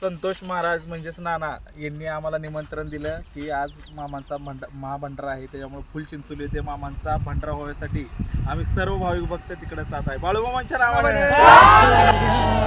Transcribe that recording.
संतोष महाराज म्हणजेच नाना यांनी आम्हाला निमंत्रण दिलं की आज मामांचा भंड महाभंडारा आहे. त्याच्यामुळे फुल चिंचोली येथे मामांचा भंडारा होण्यासाठी आम्ही सर्व भाविक भक्त तिकडे जात आहे. बाळूमामांच्या नावाने.